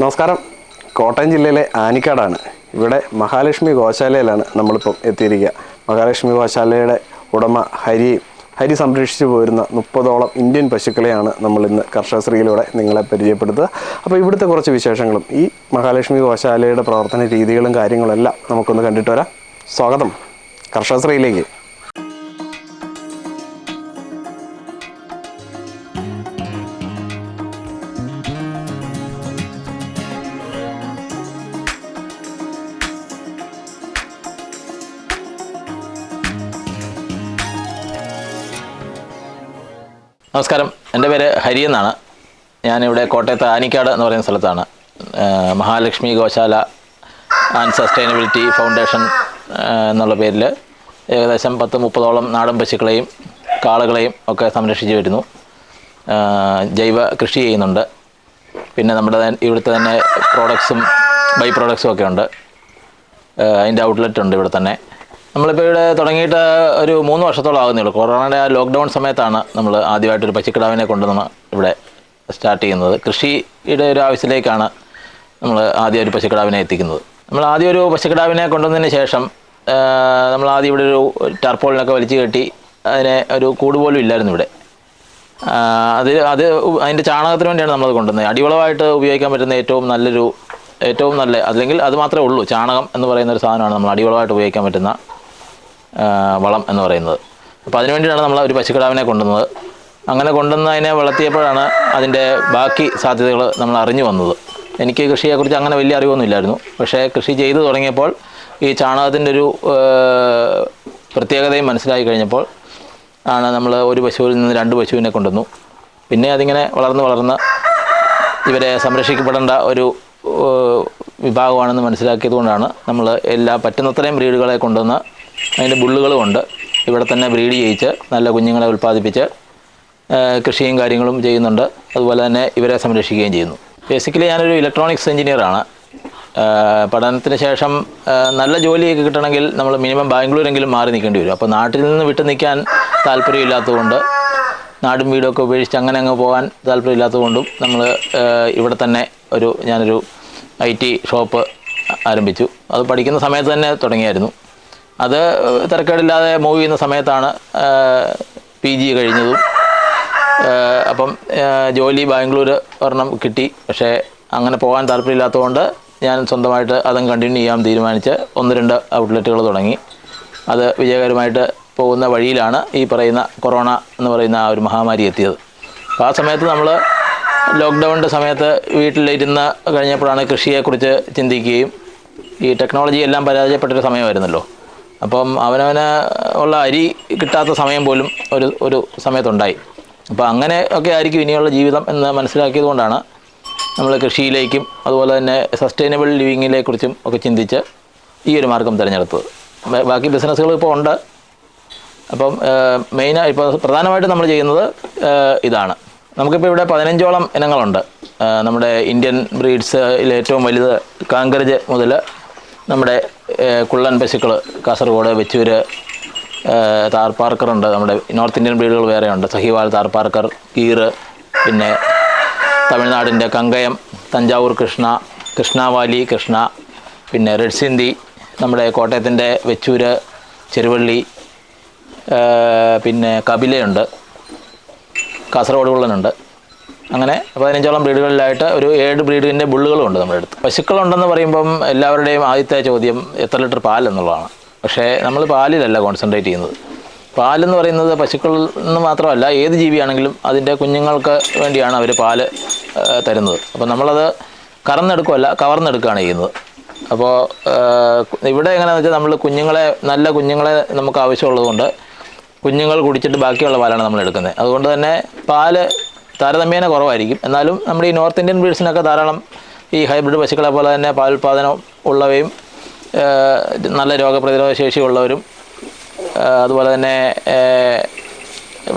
നമസ്കാരം. കോട്ടയം ജില്ലയിലെ ആനിക്കാടാണ്. ഇവിടെ മഹാലക്ഷ്മി ഗോശാലയിലാണ് നമ്മളിപ്പം എത്തിയിരിക്കുക. മഹാലക്ഷ്മി ഗോശാലയുടെ ഉടമ ഹരി ഹരി സംരക്ഷിച്ചു പോരുന്ന മുപ്പതോളം ഇന്ത്യൻ പശുക്കളെയാണ് നമ്മൾ ഇന്ന് കർഷകശ്രീയിലൂടെ നിങ്ങളെ പരിചയപ്പെടുത്തുക. അപ്പോൾ ഇവിടുത്തെ കുറച്ച് വിശേഷങ്ങളും ഈ മഹാലക്ഷ്മി ഗോശാലയുടെ പ്രവർത്തന രീതികളും കാര്യങ്ങളും എല്ലാം നമുക്കൊന്ന് കണ്ടിട്ട് വരാം. സ്വാഗതം കർഷകശ്രീയിലേക്ക്. നമസ്കാരം. എന്റെ പേര് ഹരി എന്നാണ്. ഞാനിവിടെ കോട്ടയത്ത് ആനിക്കാട് എന്ന് പറയുന്ന സ്ഥലത്താണ്. Mahalakshmi Goshala and sustainability foundation എന്നുള്ള പേരിൽ ഏകദേശം പത്ത് മുപ്പതോളം നാടൻ പശുക്കളെയും കാളുകളെയും ഒക്കെ സംരക്ഷിച്ച് വരുന്നു. ജൈവ കൃഷി ചെയ്യുന്നുണ്ട്. പിന്നെ നമ്മുടെ ഇവിടുത്തെ തന്നെ പ്രോഡക്ട്സും ബൈ പ്രോഡക്ട്സും ഒക്കെ ഉണ്ട്. അതിന്റെ ഔട്ട്ലെറ്റ് ഉണ്ട് ഇവിടെ തന്നെ. നമ്മളിപ്പോൾ ഇവിടെ തുടങ്ങിയിട്ട് ഒരു മൂന്ന് വർഷത്തോളം ആകുന്നുള്ളൂ കൊറോണയുടെ ആ ലോക്ക്ഡൗൺ സമയത്താണ് നമ്മൾ ആദ്യമായിട്ടൊരു പച്ചക്കിടാവിനെ കൊണ്ടുവന്ന് ഇവിടെ സ്റ്റാർട്ട് ചെയ്യുന്നത്. കൃഷിയുടെ ഒരു ആവശ്യത്തിലേക്കാണ് നമ്മൾ ആദ്യം ഒരു പശുക്കിടാവിനെ എത്തിക്കുന്നത്. നമ്മൾ ആദ്യം ഒരു പശുക്കിടാവിനെ കൊണ്ടുവന്നതിന് ശേഷം നമ്മൾ ആദ്യം ഇവിടെ ഒരു ടർപ്പോളിനൊക്കെ വലിച്ചു കെട്ടി അതിനെ ഒരു കൂട് പോലും ഇല്ലായിരുന്നു ഇവിടെ. അത് അത് അതിന്റെ ചാണകത്തിന് വേണ്ടിയാണ് നമ്മളത് കൊണ്ടുവന്നത്. അടിവളമായിട്ട് ഉപയോഗിക്കാൻ പറ്റുന്ന ഏറ്റവും നല്ലൊരു ഏറ്റവും നല്ല അല്ലെങ്കിൽ അത് മാത്രമേ ഉള്ളൂ. ചാണകം എന്ന് പറയുന്ന ഒരു സാധനമാണ് നമ്മൾ അടിവളമായിട്ട് ഉപയോഗിക്കാൻ പറ്റുന്ന വളം എന്ന് പറയുന്നത്. അപ്പോൾ അതിനു വേണ്ടിയിട്ടാണ് നമ്മൾ ഒരു പശുക്കിടാവിനെ കൊണ്ടുവന്നത്. അങ്ങനെ കൊണ്ടുവന്ന് അതിനെ വളർത്തിയപ്പോഴാണ് അതിന്റെ ബാക്കി സാധ്യതകൾ നമ്മൾ അറിഞ്ഞു വന്നത്. എനിക്ക് കൃഷിയെക്കുറിച്ച് അങ്ങനെ വലിയ അറിവൊന്നുമില്ലായിരുന്നു. പക്ഷേ കൃഷി ചെയ്തു തുടങ്ങിയപ്പോൾ ഈ ചാണകത്തിന്റെ ഒരു പ്രത്യേകതയും മനസ്സിലായി കഴിഞ്ഞപ്പോൾ ആണ് നമ്മൾ ഒരു പശുവിൽ നിന്ന് രണ്ട് പശുവിനെ കൊണ്ടുവന്നു. പിന്നെ അതിങ്ങനെ വളർന്ന് വളർന്ന് ഇവരെ സംരക്ഷിക്കപ്പെടേണ്ട ഒരു വിഭാഗമാണെന്ന് മനസ്സിലാക്കിയതുകൊണ്ടാണ് നമ്മൾ എല്ലാ പറ്റുന്നത്രയും ബ്രീഡുകളെ കൊണ്ടുവന്ന് അതിന്റെ ബുള്ളുകളും ഉണ്ട്. ഇവിടെ തന്നെ ബ്രീഡ് ചെയ്യിച്ച് നല്ല കുഞ്ഞുങ്ങളെ ഉൽപ്പാദിപ്പിച്ച് കൃഷിയും കാര്യങ്ങളും ചെയ്യുന്നുണ്ട്. അതുപോലെ തന്നെ ഇവരെ സംരക്ഷിക്കുകയും ചെയ്യുന്നു. ബേസിക്കലി ഞാനൊരു ഇലക്ട്രോണിക്സ് എഞ്ചിനീയറാണ് പഠനത്തിന് ശേഷം നല്ല ജോലിയൊക്കെ കിട്ടണമെങ്കിൽ നമ്മൾ മിനിമം ബാംഗ്ലൂരെങ്കിലും മാറി നിൽക്കേണ്ടി വരും. അപ്പോൾ നാട്ടിൽ നിന്ന് വിട്ടു നിൽക്കാൻ താല്പര്യമില്ലാത്തതുകൊണ്ട് നാടും വീടൊക്കെ ഉപേക്ഷിച്ച് അങ്ങനെ അങ്ങ് പോകാൻ താല്പര്യമില്ലാത്തതുകൊണ്ടും നമ്മൾ ഇവിടെ തന്നെ ഒരു ഞാനൊരു ഐ ടി ഷോപ്പ് ആരംഭിച്ചു. അത് പഠിക്കുന്ന സമയത്ത് തന്നെ തുടങ്ങിയായിരുന്നു. അത് തിരക്കേടില്ലാതെ മൂവ് ചെയ്യുന്ന സമയത്താണ് പി ജി കഴിഞ്ഞതും. അപ്പം ജോലി ബാംഗ്ലൂർ ഒരെണ്ണം കിട്ടി. പക്ഷേ അങ്ങനെ പോകാൻ താല്പര്യമില്ലാത്തതുകൊണ്ട് ഞാൻ സ്വന്തമായിട്ട് അതും കണ്ടിന്യൂ ചെയ്യാൻ തീരുമാനിച്ച് ഒന്ന് രണ്ട് ഔട്ട്ലെറ്റുകൾ തുടങ്ങി. അത് വിജയകരമായിട്ട് പോകുന്ന വഴിയിലാണ് ഈ പറയുന്ന കൊറോണ എന്ന് പറയുന്ന ആ ഒരു മഹാമാരി എത്തിയത്. അപ്പോൾ ആ സമയത്ത് നമ്മൾ ലോക്ക്ഡൗണിന്റെ സമയത്ത് വീട്ടിലിരുന്ന് കഴിഞ്ഞപ്പോഴാണ് കൃഷിയെക്കുറിച്ച് ചിന്തിക്കുകയും ഈ ടെക്നോളജി എല്ലാം പരാജയപ്പെട്ടൊരു സമയമായിരുന്നല്ലോ. അപ്പം അവനവന് ഉള്ള അരി കിട്ടാത്ത സമയം പോലും ഒരു ഒരു സമയത്തുണ്ടായി. അപ്പോൾ അങ്ങനെ ഒക്കെ ആയിരിക്കും ഇനിയുള്ള ജീവിതം എന്ന് മനസ്സിലാക്കിയത് കൊണ്ടാണ് നമ്മൾ കൃഷിയിലേക്കും അതുപോലെ തന്നെ സസ്റ്റൈനബിൾ ലിവിങ്ങിനെ കുറിച്ചും ഒക്കെ ചിന്തിച്ച് ഈ ഒരു മാർഗം തിരഞ്ഞെടുത്തത്. ബാക്കി ബിസിനസ്സുകൾ ഇപ്പോൾ ഉണ്ട്. അപ്പം മെയിനായി ഇപ്പോൾ പ്രധാനമായിട്ട് നമ്മൾ ചെയ്യുന്നത് ഇതാണ്. നമുക്കിപ്പോൾ ഇവിടെ പതിനഞ്ചോളം ഇനങ്ങളുണ്ട്. നമ്മുടെ ഇന്ത്യൻ ബ്രീഡ്സിൽ ഏറ്റവും വലുത് കാങ്കരജ് മുതൽ നമ്മുടെ കുള്ളൻ പശുക്കൾ കാസർഗോഡ് വെച്ചൂര് താർപ്പാർക്കറുണ്ട് നമ്മുടെ നോർത്ത് ഇന്ത്യൻ ബ്രീഡുകൾ വേറെ ഉണ്ട്. സഹിവാൾ താർ പാർക്കർ ഗീർ പിന്നെ തമിഴ്നാടിന്റെ കങ്കയം തഞ്ചാവൂർ കൃഷ്ണ കൃഷ്ണവാലി കൃഷ്ണ പിന്നെ റെഡ് സിന്ധി നമ്മുടെ കോട്ടയത്തിന്റെ വെച്ചൂര് ചെരുവള്ളി പിന്നെ കപിലയുണ്ട്. കാസർഗോഡ് കുള്ളനുണ്ട്. അങ്ങനെ പതിനഞ്ചോളം ബ്രീഡുകളിലായിട്ട് ഒരു ഏഴ് ബ്രീഡിന്റെ ബുള്ളുകളുണ്ട് നമ്മുടെ അടുത്ത്. പശുക്കളുണ്ടെന്ന് പറയുമ്പം എല്ലാവരുടെയും ആദ്യത്തെ ചോദ്യം എത്ര ലിറ്റർ പാൽ എന്നുള്ളതാണ്. പക്ഷേ നമ്മൾ പാലിലല്ല കോൺസെൻട്രേറ്റ് ചെയ്യുന്നത്. പാലെന്ന് പറയുന്നത് പശുക്കളിൽ നിന്ന് മാത്രമല്ല ഏത് ജീവിയാണെങ്കിലും അതിന്റെ കുഞ്ഞുങ്ങൾക്ക് വേണ്ടിയാണ് അവർ പാൽ തരുന്നത്. അപ്പോൾ നമ്മളത് കറന്നെടുക്കുമല്ല കവർന്നെടുക്കുകയാണ് ചെയ്യുന്നത്. അപ്പോൾ ഇവിടെ എങ്ങനെയാണെന്ന് വെച്ചാൽ നമ്മൾ കുഞ്ഞുങ്ങളെ നല്ല കുഞ്ഞുങ്ങളെ നമുക്ക് ആവശ്യമുള്ളതുകൊണ്ട് കുഞ്ഞുങ്ങൾ കുടിച്ചിട്ട് ബാക്കിയുള്ള പാലാണ് നമ്മൾ എടുക്കുന്നത്. അതുകൊണ്ട് തന്നെ പാൽ താരതമ്യേന കുറവായിരിക്കും. എന്നാലും നമ്മുടെ ഈ നോർത്ത് ഇന്ത്യൻ ബ്രീഡ്സിനൊക്കെ ധാരാളം ഈ ഹൈബ്രിഡ് പശുക്കളെ പോലെ തന്നെ പാലുൽപാദനം ഉള്ളവയും നല്ല രോഗപ്രതിരോധ ശേഷിയുള്ളവരും ഉള്ളവരും അതുപോലെ തന്നെ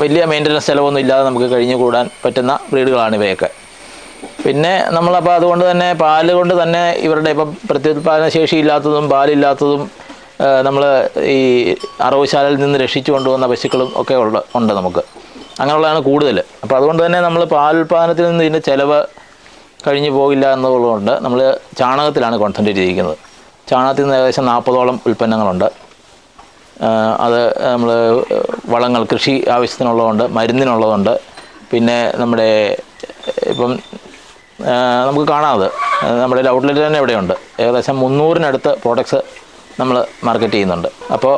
വലിയ മെയിന്റനൻസ് ചിലവൊന്നും ഇല്ലാതെ നമുക്ക് കഴിഞ്ഞു കൂടാൻ പറ്റുന്ന ബ്രീഡുകളാണ് ഇവയൊക്കെ. പിന്നെ നമ്മളപ്പോൾ അതുകൊണ്ട് തന്നെ പാൽ കൊണ്ട് തന്നെ ഇവരുടെ ഇപ്പം പ്രത്യുത്പാദന ശേഷി ഇല്ലാത്തതും പാലില്ലാത്തതും നമ്മൾ ഈ അറവുശാലയിൽ നിന്ന് രക്ഷിച്ചു കൊണ്ടുവന്ന പശുക്കളും ഒക്കെ ഉള്ള ഉണ്ട് നമുക്ക്. അങ്ങനെയുള്ളതാണ് കൂടുതൽ. അപ്പോൾ അതുകൊണ്ട് തന്നെ നമ്മൾ പാലുൽപാദനത്തിൽ നിന്ന് ഇതിന്റെ ചിലവ് കഴിഞ്ഞു പോകില്ല എന്നുള്ളതുകൊണ്ട് നമ്മൾ ചാണകത്തിലാണ് കോൺസെൻട്രേറ്റ് ചെയ്തിരിക്കുന്നത്. ചാണകത്തിൽ നിന്ന് ഏകദേശം നാൽപ്പതോളം ഉൽപ്പന്നങ്ങളുണ്ട്. അത് നമ്മൾ വളങ്ങൾ കൃഷി ആവശ്യത്തിനുള്ളതുണ്ട് മരുന്നിനുള്ളതുണ്ട്. പിന്നെ നമ്മുടെ ഇപ്പം നമുക്ക് കാണാതെ നമ്മുടെ ഒരു ഔട്ട്ലെറ്റ് തന്നെ ഇവിടെയുണ്ട്. ഏകദേശം മുന്നൂറിനടുത്ത് പ്രോഡക്ട്സ് നമ്മൾ മാർക്കറ്റ് ചെയ്യുന്നുണ്ട്. അപ്പോൾ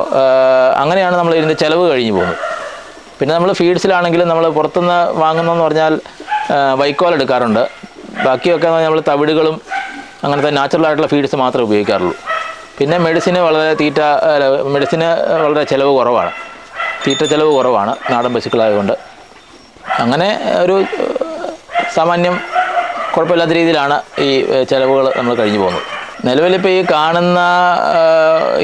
അങ്ങനെയാണ് നമ്മൾ ഇതിന്റെ ചിലവ് കഴിഞ്ഞു പോകുന്നത്. പിന്നെ നമ്മൾ ഫീഡ്സിലാണെങ്കിലും നമ്മൾ പുറത്തുനിന്ന് വാങ്ങുന്നതെന്ന് പറഞ്ഞാൽ വൈക്കോൽ എടുക്കാറുണ്ട്. ബാക്കിയൊക്കെ നമ്മൾ തവിടുകളും അങ്ങനത്തെ നാച്ചുറൽ ആയിട്ടുള്ള ഫീഡ്സ് മാത്രമേ ഉപയോഗിക്കാറുള്ളൂ. പിന്നെ മെഡിസിന് വളരെ തീറ്റ മെഡിസിന് വളരെ ചിലവ് കുറവാണ്. തീറ്റ ചിലവ് കുറവാണ് നാടൻ പശുക്കളായതുകൊണ്ട്. അങ്ങനെ ഒരു സാമാന്യം കുഴപ്പമില്ലാത്ത രീതിയിലാണ് ഈ ചിലവുകൾ നമ്മൾ കഴിഞ്ഞു പോകുന്നത്. നിലവിലിപ്പോൾ ഈ കാണുന്ന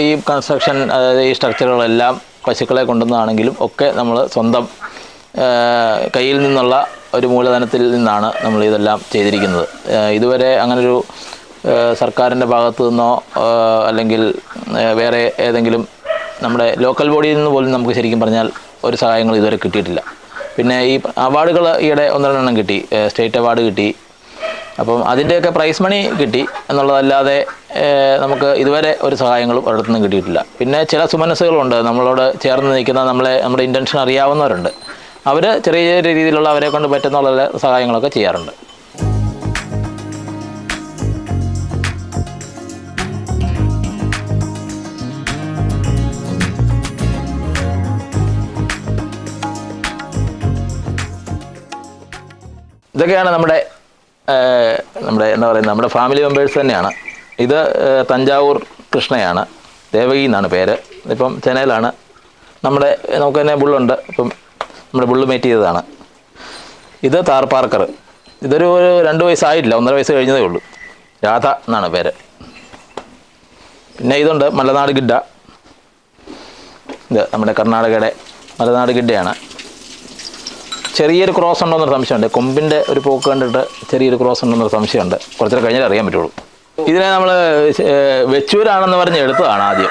ഈ കൺസ്ട്രക്ഷൻ അതായത് ഈ സ്ട്രക്ചറുകളെല്ലാം പശുക്കളെ കൊണ്ടുവന്നതാണെങ്കിലും ഒക്കെ നമ്മൾ സ്വന്തം കയ്യിൽ നിന്നുള്ള ഒരു മൂലധനത്തിൽ നിന്നാണ് നമ്മൾ ഇതെല്ലാം ചെയ്തിരിക്കുന്നത്. ഇതുവരെ അങ്ങനൊരു സർക്കാരിന്റെ ഭാഗത്തു നിന്നോ അല്ലെങ്കിൽ വേറെ ഏതെങ്കിലും നമ്മുടെ ലോക്കൽ ബോഡിയിൽ നിന്ന് പോലും നമുക്ക് ശരിക്കും പറഞ്ഞാൽ ഒരു സഹായങ്ങൾ ഇതുവരെ കിട്ടിയിട്ടില്ല. പിന്നെ ഈ അവാർഡുകൾ ഈയിടെ ഒന്നരെണ്ണം കിട്ടി. സ്റ്റേറ്റ് അവാർഡ് കിട്ടി. അപ്പം അതിന്റെയൊക്കെ പ്രൈസ് മണി കിട്ടി എന്നുള്ളതല്ലാതെ നമുക്ക് ഇതുവരെ ഒരു സഹായങ്ങളും ഒരിടത്തുനിന്നും കിട്ടിയിട്ടില്ല. പിന്നെ ചില സുമനസ്സുകളുണ്ട്. നമ്മളോട് ചേർന്ന് നിൽക്കുന്ന നമ്മളെ നമ്മുടെ ഇന്റൻഷൻ അറിയാവുന്നവരുണ്ട്. അവർ ചെറിയ ചെറിയ രീതിയിലുള്ള അവരെ കൊണ്ട് പറ്റുന്ന സഹായങ്ങളൊക്കെ ചെയ്യാറുണ്ട്. ഇതൊക്കെയാണ് നമ്മുടെ നമ്മുടെ എന്താ പറയുക നമ്മുടെ ഫാമിലി മെമ്പേഴ്സ് തന്നെയാണ്. ഇത് തഞ്ചാവൂർ കൃഷ്ണയാണ്. ദേവകി എന്നാണ് പേര്. ഇപ്പം ചെന്നൈയിലാണ്. നമ്മുടെ നമുക്ക് തന്നെ ബുള്ളുണ്ട് ഇപ്പം നമ്മുടെ ബുള്ള് മേറ്റ് ചെയ്തതാണ്. ഇത് താർ പാർക്കർ. ഇതൊരു ഒരു രണ്ട് വയസ്സായിട്ടില്ല ഒന്നര വയസ്സ് കഴിഞ്ഞതേ ഉള്ളൂ. രാധ എന്നാണ് പേര്. പിന്നെ ഇതുണ്ട് മലനാട് ഗിഡ്ഡ. ഇത് നമ്മുടെ കർണാടകയുടെ മലനാട് ഗിഡ്ഡയാണ്. ചെറിയൊരു ക്രോസ് ഉണ്ടോന്നൊരു സംശയമുണ്ട്. കൊമ്പിന്റെ ഒരു പോക്ക് കണ്ടിട്ട് ചെറിയൊരു ക്രോസ് ഉണ്ടെന്നൊരു സംശയമുണ്ട്. കുറച്ചൊക്കെ കഴിഞ്ഞാൽ അറിയാൻ പറ്റുള്ളൂ. ഇതിനെ നമ്മൾ വെച്ചൂരാണെന്ന് പറഞ്ഞ് എടുത്തതാണ് ആദ്യം.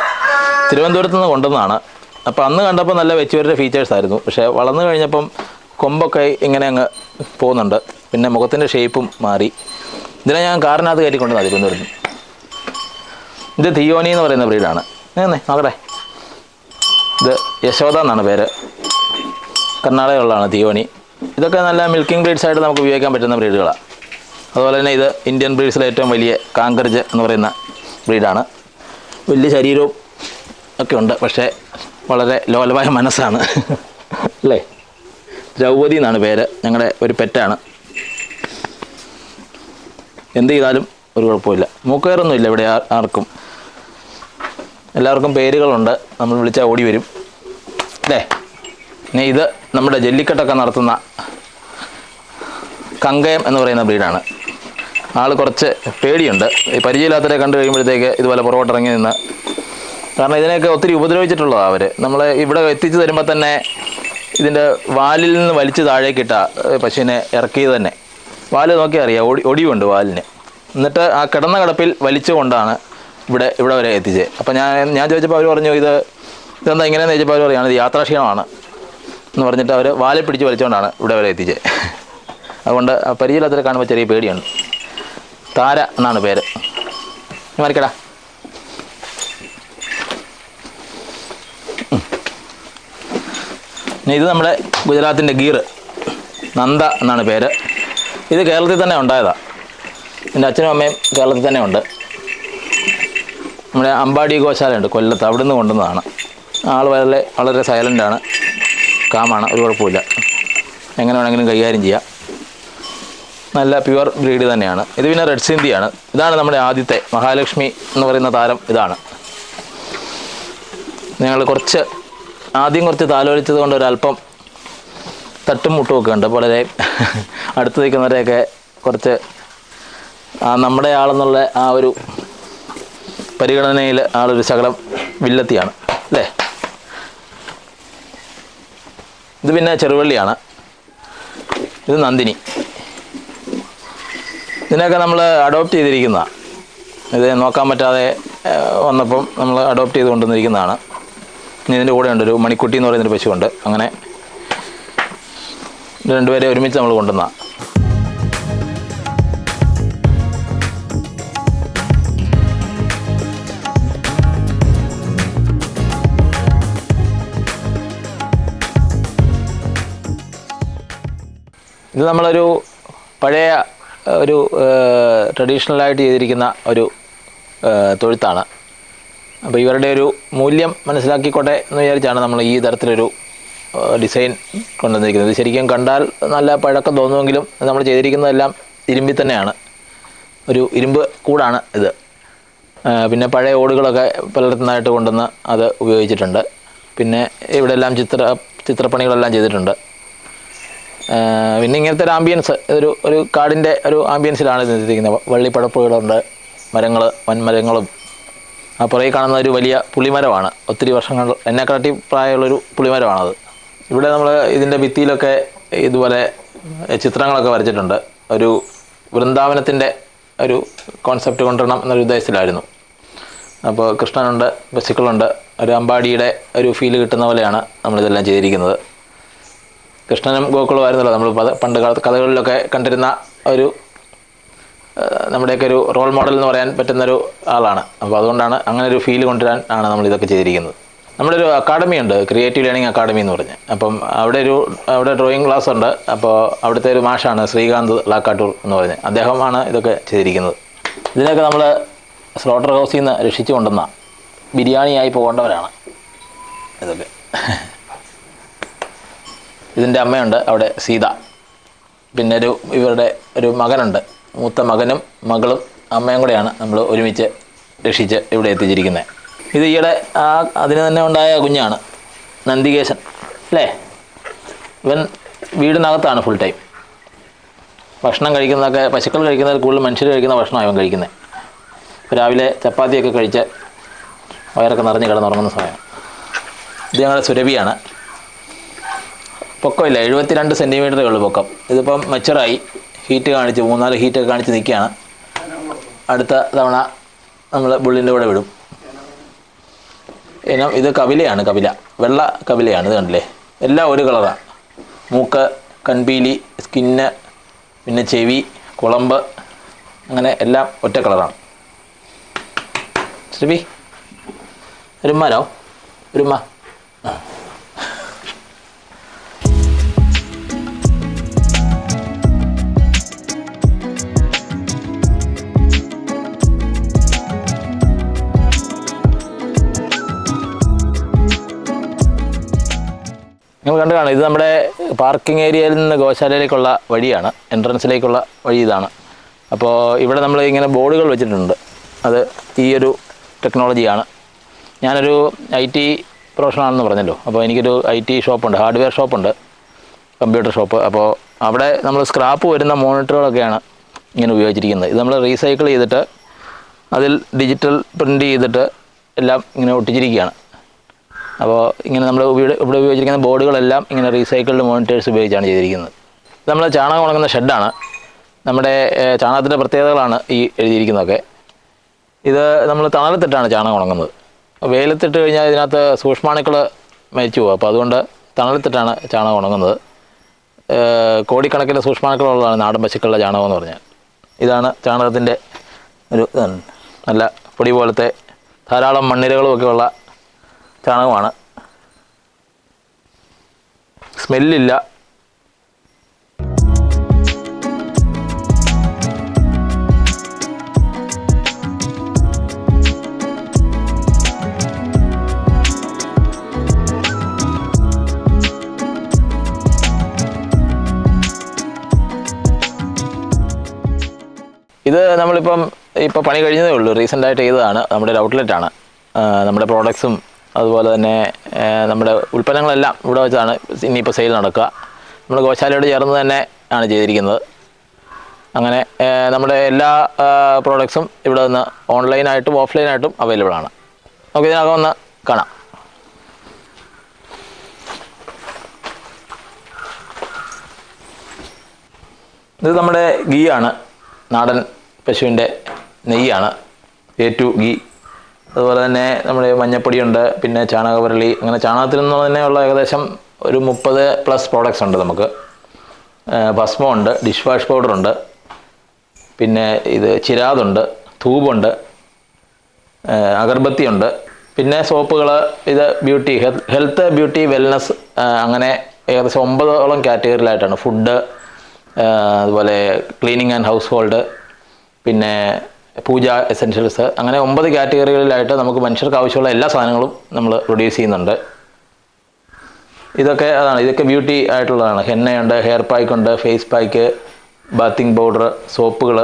തിരുവനന്തപുരത്ത് നിന്ന് കൊണ്ടുവന്നതാണ്. അപ്പോൾ അന്ന് കണ്ടപ്പോൾ നല്ല വെച്ചൂരിന്റെ ഫീച്ചേഴ്സ് ആയിരുന്നു. പക്ഷേ വളർന്നു കഴിഞ്ഞപ്പം കൊമ്പൊക്കെ ഇങ്ങനെ അങ്ങ് പോകുന്നുണ്ട്. പിന്നെ മുഖത്തിന്റെ ഷേപ്പും മാറി. ഇതിനെ ഞാൻ കാറിനകത്ത് കയറ്റിക്കൊണ്ടുവന്നാണ് തിരുവനന്തപുരത്ത് നിന്ന്. ഇത് തിയോനി എന്ന് പറയുന്ന ബ്രീഡാണ് നോക്കട്ടെ. ഇത് യശോദ എന്നാണ് പേര്. കർണാടകയുള്ളതാണ് തീവണി. ഇതൊക്കെ നല്ല മിൽക്കിംഗ് ബ്രീഡ്സ് ആയിട്ട് നമുക്ക് ഉപയോഗിക്കാൻ പറ്റുന്ന ബ്രീഡുകളാണ് അതുപോലെ തന്നെ ഇത് ഇന്ത്യൻ ബ്രീഡ്സിലെ ഏറ്റവും വലിയ കാങ്കർജ് എന്ന് പറയുന്ന ബ്രീഡാണ് വലിയ ശരീരവും ഒക്കെ ഉണ്ട് പക്ഷേ വളരെ ലോലമായ മനസ്സാണ്. അല്ലേ? ദ്രൗപതി എന്നാണ് പേര്. ഞങ്ങളുടെ ഒരു പെറ്റാണ്. എന്ത് ചെയ്താലും ഒരു കുഴപ്പമില്ല. മൂക്കയറൊന്നുമില്ല ഇവിടെ ആർക്കും. എല്ലാവർക്കും പേരുകളുണ്ട്. നമ്മൾ വിളിച്ചാൽ ഓടി വരും. അല്ലേ? ഇനി ഇത് നമ്മുടെ ജല്ലിക്കെട്ടൊക്കെ നടത്തുന്ന കങ്കയം എന്ന് പറയുന്ന ബ്രീഡാണ്. ആൾ കുറച്ച് പേടിയുണ്ട്. ഈ പരിചയമില്ലാത്തവരെ കണ്ടു കഴിയുമ്പോഴത്തേക്ക് ഇതുപോലെ പുറകോട്ടിറങ്ങി നിന്ന് കാരണം ഇതിനെയൊക്കെ ഒത്തിരി ഉപദ്രവിച്ചിട്ടുള്ളതാണ് അവർ നമ്മൾ ഇവിടെ എത്തിച്ചു തരുമ്പോൾ തന്നെ ഇതിന്റെ വാലിൽ നിന്ന് വലിച്ചു താഴേക്കിട്ട പശുവിനെ ഇറക്കിയത് തന്നെ. വാൽ നോക്കിയാൽ അറിയാം ഒടി ഒടിവുണ്ട് വാലിന്. എന്നിട്ട് ആ കിടന്ന കിടപ്പിൽ വലിച്ചുകൊണ്ടാണ് ഇവിടെ ഇവിടെ വരെ എത്തിച്ചത്. അപ്പം ഞാൻ ഞാൻ ചോദിച്ചപ്പോൾ അവർ പറഞ്ഞു ഇത് ഇതെന്താ ഇങ്ങനെയെന്ന് ചോദിച്ചപ്പോൾ അവർ പറയുകയാണ് ഇത് യാത്രാക്ഷീണമാണ്. എന്ന് പറഞ്ഞിട്ട് അവർ വാലെ പിടിച്ച് വലിച്ചുകൊണ്ടാണ് ഇവിടെ വരെ എത്തിച്ചത് അതുകൊണ്ട് പരിചയമില്ലാത്തവരെ കാണുമ്പോൾ ചെറിയ പേടിയാണ് താര എന്നാണ് പേര്. മറിക്കടാ ഇത് നമ്മുടെ ഗുജറാത്തിന്റെ ഗീർ. നന്ദ എന്നാണ് പേര്. ഇത് കേരളത്തിൽ തന്നെ ഉണ്ടായതാണ് എന്റെ അച്ഛനും അമ്മയും കേരളത്തിൽ തന്നെ ഉണ്ട്. നമ്മുടെ അമ്പാടി ഗോശാലയുണ്ട് കൊല്ലത്ത്. അവിടുന്ന് കൊണ്ടുവന്നതാണ്. ആൾ വളരെ വളരെ സൈലന്റാണ് കാമാണ് ഒരു കുഴപ്പമില്ല. എങ്ങനെ വേണമെങ്കിലും കൈകാര്യം ചെയ്യാം. നല്ല പ്യുവർ ബ്രീഡ് തന്നെയാണ്. ഇത് പിന്നെ റെഡ് സിന്ധിയാണ് ഇതാണ് നമ്മുടെ ആദ്യത്തെ മഹാലക്ഷ്മി എന്ന് പറയുന്ന താരം ഇതാണ്. ഞങ്ങൾ കുറച്ച് ആദ്യം കുറച്ച് താലോലിച്ചത് കൊണ്ട് ഒരല്പം തട്ടും മുട്ടും ഒക്കെ ഉണ്ട്. വളരെ അടുത്ത് നിൽക്കുന്നവരെയൊക്കെ കുറച്ച് ആ നമ്മുടെ ആളെന്നുള്ള ആ ഒരു പരിഗണനയിൽ ആളൊരു ശകലം വില്ലത്തിയാണ്. അല്ലേ? ഇത് പിന്നെ ചെറുവള്ളിയാണ്. ഇത് നന്ദിനി. ഇതിനൊക്കെ നമ്മൾ അഡോപ്റ്റ് ചെയ്തിരിക്കുന്നതാണ് ഇത് നോക്കാൻ പറ്റാതെ വന്നപ്പം നമ്മൾ അഡോപ്റ്റ് ചെയ്ത് കൊണ്ടുവന്നിരിക്കുന്നതാണ്. ഇനി ഇതിന്റെ കൂടെ ഉണ്ട് ഒരു മണിക്കുട്ടി എന്ന് പറയുന്നൊരു പശുവുണ്ട്. അങ്ങനെ രണ്ടുപേരെ ഒരുമിച്ച് നമ്മൾ കൊണ്ടുവന്നതാണ് ഇത് നമ്മളൊരു പഴയ ഒരു ട്രഡീഷണലായിട്ട് ചെയ്തിരിക്കുന്ന ഒരു തൊഴുത്താണ്. അപ്പോൾ ഇവരുടെ ഒരു മൂല്യം മനസ്സിലാക്കിക്കോട്ടെ എന്ന് വിചാരിച്ചാണ് നമ്മൾ ഈ തരത്തിലൊരു ഡിസൈൻ കൊണ്ടുവന്നിരിക്കുന്നത്. ശരിക്കും കണ്ടാൽ നല്ല പഴക്കം തോന്നുമെങ്കിലും നമ്മൾ ചെയ്തിരിക്കുന്നതെല്ലാം ഇരുമ്പിൽ തന്നെയാണ്. ഒരു ഇരുമ്പ് കൂടാണ് ഇത്. പിന്നെ പഴയ ഓടുകളൊക്കെ പലയിടത്തുനിന്നായിട്ട് കൊണ്ടുവന്ന് അത് ഉപയോഗിച്ചിട്ടുണ്ട്. പിന്നെ ഇവിടെ എല്ലാം ചിത്ര ചിത്രപ്പണികളെല്ലാം ചെയ്തിട്ടുണ്ട്. പിന്നെ ഇങ്ങനത്തെ ഒരു ആംബിയൻസ് ഒരു ഒരു കാടിന്റെ ഒരു ആംബിയൻസിലാണ് ഇത് ചെയ്തിരിക്കുന്നത് വള്ളിപ്പടപ്പുകളുണ്ട് മരങ്ങൾ വൻമരങ്ങളും. ആ പുറകെ കാണുന്ന ഒരു വലിയ പുളിമരമാണ്. ഒത്തിരി വർഷങ്ങൾ എന്നെക്കാട്ടി പ്രായമുള്ളൊരു പുളിമരമാണത്. ഇവിടെ നമ്മൾ ഇതിന്റെ ഭിത്തിയിലൊക്കെ ഇതുപോലെ ചിത്രങ്ങളൊക്കെ വരച്ചിട്ടുണ്ട്. ഒരു വൃന്ദാവനത്തിന്റെ ഒരു കോൺസെപ്റ്റ് കൊണ്ടുവരണം എന്നൊരു ഉദ്ദേശത്തിലായിരുന്നു. അപ്പോൾ കൃഷ്ണനുണ്ട് പശുക്കളുണ്ട്. ഒരു അമ്പാടിയുടെ ഒരു ഫീൽ കിട്ടുന്ന പോലെയാണ് നമ്മളിതെല്ലാം ചെയ്തിരിക്കുന്നത്. കൃഷ്ണനും ഗോകുളമായിരുന്നല്ലോ നമ്മൾ പണ്ട് കഥകളിലൊക്കെ കണ്ടിരുന്ന ഒരു നമ്മുടെയൊക്കെ ഒരു റോൾ മോഡൽ എന്ന് പറയാൻ പറ്റുന്നൊരു ആളാണ്. അപ്പോൾ അതുകൊണ്ടാണ് അങ്ങനെ ഒരു ഫീൽ കൊണ്ടുവരാൻ ആണ് നമ്മൾ ഇതൊക്കെ ചെയ്തിരിക്കുന്നത്. നമ്മുടെ ഒരു അക്കാഡമി ഉണ്ട് ക്രിയേറ്റീവ് ലേണിംഗ് അക്കാഡമി എന്ന് പറഞ്ഞ്. അപ്പം അവിടെ ഒരു അവിടെ ഡ്രോയിങ് ക്ലാസ് ഉണ്ട്. അപ്പോൾ അവിടുത്തെ ഒരു മാഷാണ് ശ്രീകാന്ത് ലാക്കാട്ടൂർ എന്ന് പറഞ്ഞ്. അദ്ദേഹമാണ് ഇതൊക്കെ ചെയ്തിരിക്കുന്നത്. ഇതിനൊക്കെ നമ്മൾ സ്ലോട്ടർ ഹൗസിൽ നിന്ന് രക്ഷിച്ചു കൊണ്ടുവന്ന ബിരിയാണിയായി പോകേണ്ടവരാണ് ഇതൊക്കെ. ഇതിന്റെ അമ്മയുണ്ട് അവിടെ സീത. പിന്നെ ഒരു ഇവരുടെ ഒരു മകനുണ്ട്. മൂത്ത മകനും മകളും അമ്മയും കൂടെയാണ് നമ്മൾ ഒരുമിച്ച് രക്ഷിച്ച് ഇവിടെ എത്തിച്ചിരിക്കുന്നത് ഇത് ഈയിടെ ആ അതിന് തന്നെ ഉണ്ടായ കുഞ്ഞാണ് നന്ദികേശൻ. അല്ലേ? ഇവൻ വീടിനകത്താണ് ഫുൾ ടൈം ഭക്ഷണം കഴിക്കുന്നതൊക്കെ പശുക്കൾ കഴിക്കുന്നതിൽ കൂടുതൽ മനുഷ്യർ കഴിക്കുന്ന ഭക്ഷണമാണ് ഇവൻ കഴിക്കുന്നത് രാവിലെ ചപ്പാത്തിയൊക്കെ കഴിച്ച് വയറൊക്കെ നിറഞ്ഞ് കിടന്നുറങ്ങുന്ന സമയം. ഇത് ഞങ്ങളുടെ സുരഭിയാണ്. പൊക്കമില്ല. എഴുപത്തിരണ്ട് സെന്റിമീറ്ററേ ഉള്ളൂ പൊക്കം. ഇതിപ്പം മെച്ചറായി ഹീറ്റ് കാണിച്ച് മൂന്നാൽ ഹീറ്റൊക്കെ കാണിച്ച് നിൽക്കുകയാണ്. അടുത്ത തവണ നമ്മൾ ബുള്ളിന്റെ കൂടെ വിടും. ഇനം ഇത് കവിലയാണ് കവില. വെള്ള കവിലയാണ് ഇത് കണ്ടില്ലേ? എല്ലാം ഒരു കളറാണ് മൂക്ക് കൺപീലി സ്കിന്ന് പിന്നെ ചെവി കുളമ്പ് അങ്ങനെ എല്ലാം ഒറ്റ കളറാണ് ശ്രീ ഒരു ഒരുമ്മ ഒരു നിങ്ങൾ കണ്ടു കാണാം ഇത് നമ്മുടെ പാർക്കിംഗ് ഏരിയയിൽ നിന്ന് ഗോശാലയിലേക്കുള്ള വഴിയാണ്. എൻട്രൻസിലേക്കുള്ള വഴി ഇതാണ്. അപ്പോൾ ഇവിടെ നമ്മൾ ഇങ്ങനെ ബോർഡുകൾ വെച്ചിട്ടുണ്ട്. അത് ഈ ഒരു ടെക്നോളജിയാണ് ഞാനൊരു ഐ ടി പ്രൊഫഷണാണെന്ന് പറഞ്ഞല്ലോ. അപ്പോൾ എനിക്കൊരു ഐ ടി ഷോപ്പുണ്ട് ഹാർഡ്വെയർ ഷോപ്പുണ്ട് കമ്പ്യൂട്ടർ ഷോപ്പ് അപ്പോൾ അവിടെ നമ്മൾ സ്ക്രാപ്പ് വരുന്ന മോണിറ്ററുകളൊക്കെയാണ് ഇങ്ങനെ ഉപയോഗിച്ചിരിക്കുന്നത്. ഇത് നമ്മൾ റീസൈക്കിൾ ചെയ്തിട്ട് അതിൽ ഡിജിറ്റൽ പ്രിന്റ് ചെയ്തിട്ട് എല്ലാം ഇങ്ങനെ ഒട്ടിച്ചിരിക്കുകയാണ്. അപ്പോൾ ഇങ്ങനെ നമ്മൾ ഇവിടെ ഇവിടെ ഉപയോഗിച്ചിരിക്കുന്ന ബോർഡുകളെല്ലാം ഇങ്ങനെ റീസൈക്കിൾഡ് മോണിറ്റേഴ്സ് ഉപയോഗിച്ചാണ് ചെയ്തിരിക്കുന്നത്. നമ്മൾ ചാണകം ഉണങ്ങുന്ന ഷെഡാണ്. നമ്മുടെ ചാണകത്തിന്റെ പ്രത്യേകതകളാണ് ഈ എഴുതിയിരിക്കുന്നതൊക്കെ. ഇത് നമ്മൾ തണലത്തിട്ടാണ് ചാണകം ഉണങ്ങുന്നത്. വെയിലത്തിട്ട് കഴിഞ്ഞാൽ ഇതിനകത്ത് സൂക്ഷ്മാണുക്കൾ മരിച്ചു പോകും. അപ്പോൾ അതുകൊണ്ട് തണലത്തിട്ടാണ് ചാണകം ഉണങ്ങുന്നത്. കോടിക്കണക്കിന് സൂക്ഷ്മാണുക്കളുള്ളതാണ് നാടൻ പശുക്കളുടെ ചാണകം എന്ന് പറഞ്ഞാൽ. ഇതാണ് ചാണകത്തിന്റെ ഒരു നല്ല പൊടി പോലത്തെ ധാരാളം മണ്ണിരകളും ഒക്കെ ഉള്ള ചാണകമാണ്. സ്മെല്ലില്ല. ഇത് നമ്മളിപ്പം ഇപ്പോൾ പണി കഴിഞ്ഞതേ ഉള്ളൂ. റീസെന്റായിട്ട് ചെയ്തതാണ്. നമ്മുടെ ഒരു ഔട്ട്ലെറ്റാണ് നമ്മുടെ പ്രോഡക്ട്സും അതുപോലെ തന്നെ നമ്മുടെ ഉൽപ്പന്നങ്ങളെല്ലാം ഇവിടെ വെച്ചാണ് ഇനിയിപ്പോൾ സെയിൽ നടക്കുക. നമ്മൾ ഗോശാലയോട് ചേർന്ന് തന്നെ ആണ് ചെയ്തിരിക്കുന്നത്. അങ്ങനെ നമ്മുടെ എല്ലാ പ്രോഡക്ട്സും ഇവിടെ നിന്ന് ഓൺലൈനായിട്ടും ഓഫ്ലൈനായിട്ടും അവൈലബിൾ ആണ്. നമുക്ക് ഇതിനകം ഒന്ന് കാണാം. ഇത് നമ്മുടെ ഗീ ആണ്. നാടൻ പശുവിന്റെ നെയ്യാണ്. എ ടു ഗീ അതുപോലെ തന്നെ നമ്മുടെ മഞ്ഞപ്പൊടിയുണ്ട് പിന്നെ ചാണകപുരളി അങ്ങനെ ചാണകത്തിൽ നിന്ന് തന്നെയുള്ള ഏകദേശം ഒരു മുപ്പത് പ്ലസ് പ്രോഡക്റ്റ്സ് ഉണ്ട് നമുക്ക്. ഭസ്മമുണ്ട് ഡിഷ് വാഷ് പൗഡറുണ്ട് പിന്നെ ഇത് ചിരാതുണ്ട് ധൂപുണ്ട് അഗർബത്തിയുണ്ട്. പിന്നെ സോപ്പുകൾ ഇത് ബ്യൂട്ടി ഹെൽത്ത് ബ്യൂട്ടി വെൽനസ് അങ്ങനെ ഏകദേശം ഒമ്പതോളം കാറ്റഗറിയിലായിട്ടാണ് ഫുഡ് അതുപോലെ ക്ലീനിങ് ആൻഡ് ഹൗസ് ഹോൾഡ് പിന്നെ പൂജ എസെൻഷ്യൽസ് അങ്ങനെ ഒമ്പത് കാറ്റഗറികളിലായിട്ട് നമുക്ക് മനുഷ്യർക്ക് ആവശ്യമുള്ള എല്ലാ സാധനങ്ങളും നമ്മൾ പ്രൊഡ്യൂസ് ചെയ്യുന്നുണ്ട്. ഇതൊക്കെ അതാണ് ഇതൊക്കെ ബ്യൂട്ടി ആയിട്ടുള്ളതാണ്. ഹെന്നയുണ്ട് ഹെയർ പാക്ക് ഉണ്ട് ഫേസ് പാക്ക് ബാത്തിങ് പൗഡർ സോപ്പുകൾ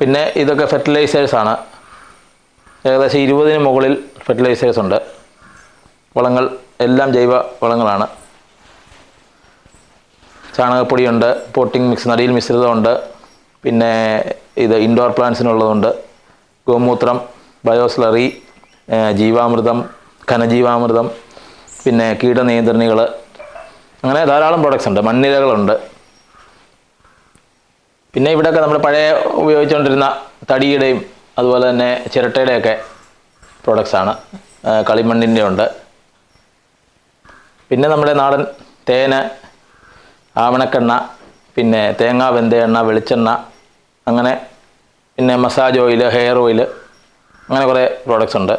പിന്നെ ഇതൊക്കെ ഫെർട്ടിലൈസേഴ്സാണ് ഏകദേശം ഇരുപതിന് മുകളിൽ ഫെർട്ടിലൈസേഴ്സ് ഉണ്ട്. വളങ്ങൾ എല്ലാം ജൈവ വളങ്ങളാണ്. ചാണകപ്പൊടിയുണ്ട് പോട്ടിംഗ് മിക്സ് നടിയിൽ മിശ്രിതമുണ്ട്. പിന്നെ ഇത് ഇൻഡോർ പ്ലാന്റ്സിനുള്ളതുണ്ട് ഗോമൂത്രം ബയോസ്ലറി ജീവാമൃതം ഘനജീവാമൃതം പിന്നെ കീടനിയന്ത്രണികൾ അങ്ങനെ ധാരാളം പ്രൊഡക്ട്സ് ഉണ്ട്. മണ്ണിരകളുണ്ട് പിന്നെ ഇവിടെയൊക്കെ നമ്മൾ പഴയ ഉപയോഗിച്ചുകൊണ്ടിരുന്ന തടിയുടെയും അതുപോലെ തന്നെ ചിരട്ടയുടെയൊക്കെ പ്രൊഡക്ട്സാണ് കളിമണ്ണിന്റെ ഉണ്ട് പിന്നെ നമ്മുടെ നാടൻ തേന് ആവണക്കെണ്ണ പിന്നെ തേങ്ങാ വെന്തയെണ്ണ വെളിച്ചെണ്ണ അങ്ങനെ പിന്നെ മസാജ് ഓയിൽ ഹെയർ ഓയിൽ അങ്ങനെ കുറേ പ്രോഡക്റ്റ്സ് ഉണ്ട്.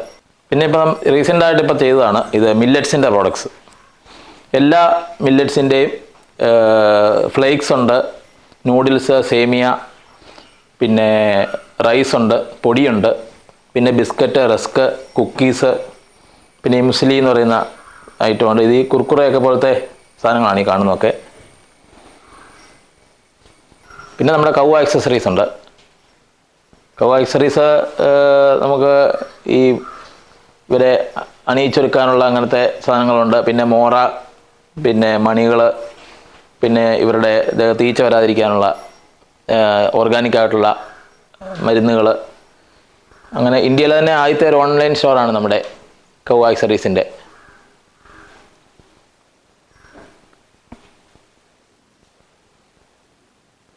പിന്നെ ഇപ്പം റീസെന്റായിട്ട് ഇപ്പോൾ ചെയ്തതാണ് ഇത് മില്ലറ്റ്സിന്റെ പ്രോഡക്ട്സ് എല്ലാ മില്ലറ്റ്സിന്റെയും ഫ്ലേക്സ് ഉണ്ട് നൂഡിൽസ് സേമിയ പിന്നെ റൈസ് ഉണ്ട് പൊടിയുണ്ട് പിന്നെ ബിസ്ക്കറ്റ് റസ്ക് കുക്കീസ് പിന്നെ ഇംസ്ലി എന്ന് പറയുന്ന ഐറ്റം ഉണ്ട്. ഇത് ഈ കുർക്കുറയൊക്കെ പോലത്തെ സാധനങ്ങളാണ് ഈ കാണുന്നതൊക്കെ. പിന്നെ നമ്മുടെ കൗ ആക്സസറീസ് ഉണ്ട്. കൗ ആക്സസറീസ് നമുക്ക് ഈ ഇവരെ അണിയിച്ചൊരുക്കാനുള്ള അങ്ങനത്തെ സാധനങ്ങളുണ്ട്. പിന്നെ മോറ പിന്നെ മണികൾ പിന്നെ ഇവരുടെ തീച്ച വരാതിരിക്കാനുള്ള ഓർഗാനിക് ആയിട്ടുള്ള മരുന്നുകൾ അങ്ങനെ ഇന്ത്യയിലെ തന്നെ ആദ്യത്തെ ഒരു ഓൺലൈൻ സ്റ്റോറാണ് നമ്മുടെ കൗ ആക്സറീസിന്റെ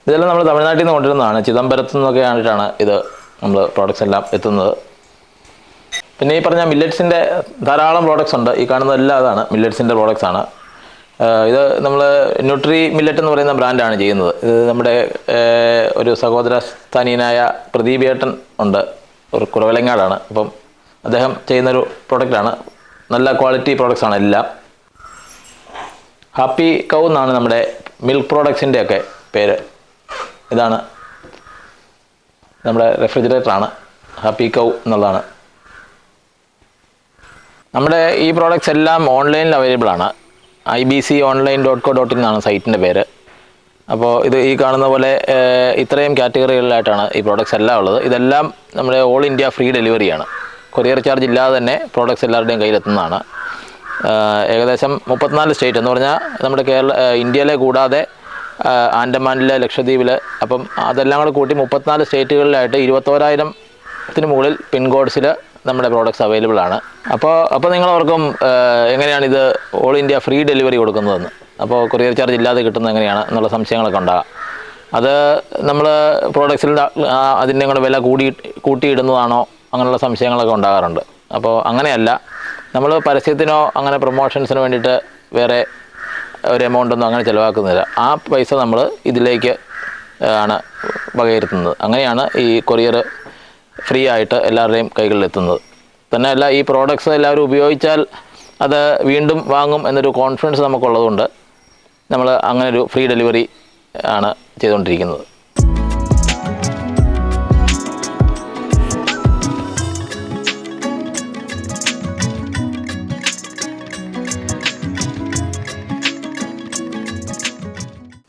ഇതെല്ലാം നമ്മൾ തമിഴ്നാട്ടിൽ നിന്ന് കൊണ്ടുവരുന്നതാണ്. ചിദംബരത്തു നിന്നൊക്കെ ആയിട്ടാണ് ഇത് നമ്മൾ പ്രോഡക്റ്റ്സ് എല്ലാം എത്തുന്നത്. പിന്നെ ഈ പറഞ്ഞ മില്ലറ്റ്സിന്റെ ധാരാളം പ്രോഡക്റ്റ്സ് ഉണ്ട്. ഈ കാണുന്ന എല്ലാം അതാണ് മില്ലറ്റ്സിന്റെ പ്രോഡക്റ്റ്സ് ആണ്. ഇത് നമ്മൾ ന്യൂട്രി മില്ലറ്റ് എന്ന് പറയുന്ന ബ്രാൻഡാണ് ചെയ്യുന്നത്. ഇത് നമ്മുടെ ഒരു സഹോദര സ്ഥാനീയനായ പ്രദീപ് ഏട്ടൻ ഉണ്ട്. ഒരു കുറവലങ്ങാടാണ് അപ്പം അദ്ദേഹം ചെയ്യുന്നൊരു പ്രോഡക്റ്റാണ് നല്ല ക്വാളിറ്റി പ്രോഡക്റ്റ്സ് ആണ് എല്ലാം. ഹാപ്പി കൗ എന്നാണ് നമ്മുടെ മിൽക്ക് പ്രോഡക്ട്സിന്റെയൊക്കെ പേര്. ഇതാണ് നമ്മുടെ റെഫ്രിജറേറ്ററാണ് ഹാപ്പി കൗ എന്നുള്ളതാണ്. നമ്മുടെ ഈ പ്രോഡക്റ്റ്സ് എല്ലാം ഓൺലൈനിൽ അവൈലബിൾ ആണ്. I B C online dot co dot in എന്നാണ് സൈറ്റിന്റെ പേര്. അപ്പോൾ ഇത് ഈ കാണുന്ന പോലെ ഇത്രയും കാറ്റഗറികളിലായിട്ടാണ് ഈ പ്രോഡക്റ്റ്സ് എല്ലാം ഉള്ളത്. ഇതെല്ലാം നമ്മുടെ ഓൾ ഇന്ത്യ ഫ്രീ ഡെലിവറിയാണ് കൊറിയർ ചാർജ് ഇല്ലാതെ തന്നെ പ്രോഡക്റ്റ്സ് എല്ലാവരുടെയും കയ്യിലെത്തുന്നതാണ്. ഏകദേശം മുപ്പത്തിനാല് സ്റ്റേറ്റ് എന്ന് പറഞ്ഞാൽ നമ്മുടെ കേരള ഇന്ത്യയിലെ കൂടാതെ ആൻഡമാനിൽ ലക്ഷദ്വീപിൽ അപ്പം അതെല്ലാം കൂടെ കൂട്ടി മുപ്പത്തിനാല് സ്റ്റേറ്റുകളിലായിട്ട് ഇരുപത്തോരായിരത്തിന് മുകളിൽ പിൻകോഡ്സിൽ നമ്മുടെ പ്രോഡക്റ്റ്സ് അവൈലബിൾ ആണ്. അപ്പോൾ അപ്പോൾ നിങ്ങൾ ഓർക്കും എങ്ങനെയാണ് ഇത് ഓൾ ഇന്ത്യ ഫ്രീ ഡെലിവറി കൊടുക്കുന്നതെന്ന്? അപ്പോൾ കൊറിയർ ചാർജ് ഇല്ലാതെ കിട്ടുന്നത് എങ്ങനെയാണ് എന്നുള്ള സംശയങ്ങളൊക്കെ ഉണ്ടാകാം. അത് നമ്മൾ പ്രോഡക്ട്സിൽ അതിന്റെ കൂടെ വില കൂടി കൂട്ടിയിടുന്നതാണോ അങ്ങനെയുള്ള സംശയങ്ങളൊക്കെ ഉണ്ടാകാറുണ്ട്. അപ്പോൾ അങ്ങനെയല്ല. നമ്മൾ പരസ്യത്തിനോ അങ്ങനെ പ്രൊമോഷൻസിനോ വേണ്ടിയിട്ട് വേറെ ഒരു എമൗണ്ട് ഒന്നും അങ്ങനെ ചിലവാക്കുന്നില്ല. ആ പൈസ നമ്മൾ ഇതിലേക്ക് ആണ് വകയിരുത്തുന്നത്. അങ്ങനെയാണ് ഈ കൊറിയർ ഫ്രീ ആയിട്ട് എല്ലാവരുടെയും കൈകളിൽ എത്തുന്നത് തന്നെയല്ല ഈ പ്രോഡക്ട്സ് എല്ലാവരും ഉപയോഗിച്ചാൽ അത് വീണ്ടും വാങ്ങും എന്നൊരു കോൺഫിഡൻസ് നമുക്കുള്ളതുകൊണ്ട് നമ്മൾ അങ്ങനെ ഒരു ഫ്രീ ഡെലിവറി ആണ് ചെയ്തുകൊണ്ടിരിക്കുന്നത്.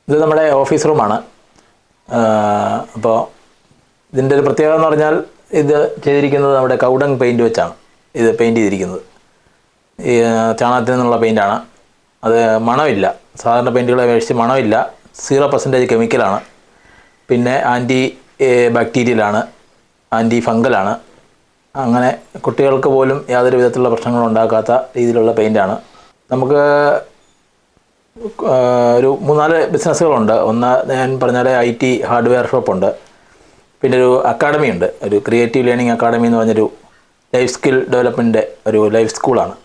ഇത് നമ്മുടെ ഓഫീസ് റൂമാണ് അപ്പോൾ ഇതിന്റെ ഒരു പ്രത്യേകത എന്ന് പറഞ്ഞാൽ ഇത് ചെയ്തിരിക്കുന്നത് നമ്മുടെ കൗഡങ് പെയിന്റ് വെച്ചാണ്. ഇത് പെയിന്റ് ചെയ്തിരിക്കുന്നത്. ഈ ചാണകത്തിൽ നിന്നുള്ള പെയിന്റാണ് അത് മണമില്ല. സാധാരണ പെയിന്റുകളെ അപേക്ഷിച്ച് മണമില്ല. സീറോ പെർസെന്റേജ് കെമിക്കലാണ് പിന്നെ ആന്റി ബാക്ടീരിയലാണ് ആന്റി ഫംഗലാണ് അങ്ങനെ കുട്ടികൾക്ക് പോലും യാതൊരു വിധത്തിലുള്ള പ്രശ്നങ്ങളും ഉണ്ടാക്കാത്ത രീതിയിലുള്ള പെയിന്റാണ് നമുക്ക് ഒരു മൂന്നാൽ ബിസിനസ്സുകളുണ്ട്. ഒന്ന് ഞാൻ പറഞ്ഞാൽ ഐ ടി ഹാർഡ്വെയർ ഷോപ്പുണ്ട് പിന്നെ ഒരു അക്കാഡമി ഉണ്ട്. ഒരു ക്രിയേറ്റീവ് ലേണിംഗ് അക്കാഡമി എന്ന് പറഞ്ഞൊരു ലൈഫ് സ്കിൽ ഡെവലപ്മെന്റ് ഒരു ലൈഫ് സ്കൂളാണ്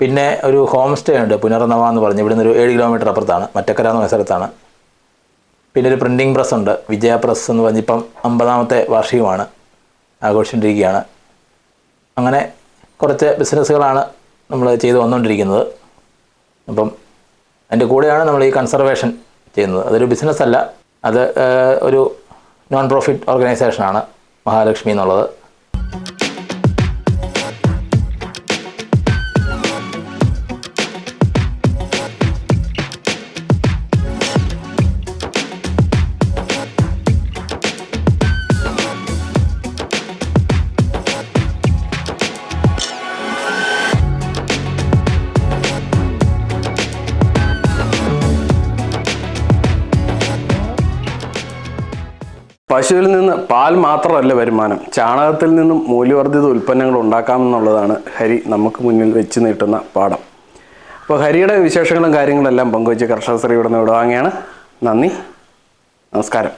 പിന്നെ ഒരു ഹോം സ്റ്റേ ഉണ്ട്. പുനർനവ എന്ന് പറഞ്ഞ് ഇവിടുന്ന് ഒരു ഏഴ് കിലോമീറ്റർ അപ്പുറത്താണ്. മറ്റക്കര എന്ന സ്ഥലത്താണ്. പിന്നെ ഒരു പ്രിന്റിംഗ് പ്രസ് ഉണ്ട്. വിജയ പ്രസ് എന്ന് പറഞ്ഞിപ്പം അമ്പതാമത്തെ വാർഷികമാണ്. ആഘോഷിച്ചിരിക്കുകയാണ് അങ്ങനെ കുറച്ച് ബിസിനസ്സുകളാണ് നമ്മൾ ചെയ്തു വന്നുകൊണ്ടിരിക്കുന്നത് അപ്പം അതിന്റെ കൂടെയാണ് നമ്മൾ ഈ കൺസർവേഷൻ ചെയ്യുന്നത്. അതൊരു ബിസിനസ് അല്ല. അത് ഒരു നോൺ പ്രോഫിറ്റ് ഓർഗനൈസേഷനാണ് മഹാലക്ഷ്മി എന്നുള്ളത്. പശുവിൽ നിന്ന് പാൽ മാത്രമല്ല വരുമാനം. ചാണകത്തിൽ നിന്നും മൂല്യവർദ്ധിത ഉൽപ്പന്നങ്ങൾ ഉണ്ടാക്കാമെന്നുള്ളതാണ് ഹരി നമുക്ക് മുന്നിൽ വെച്ച് നീട്ടുന്ന പാഠം. അപ്പോൾ ഹരിയുടെ വിശേഷങ്ങളും കാര്യങ്ങളെല്ലാം പങ്കുവച്ച് കർഷക ശ്രീ നിന്ന് വിടുവാങ്ങിയാണ് നന്ദി. നമസ്കാരം.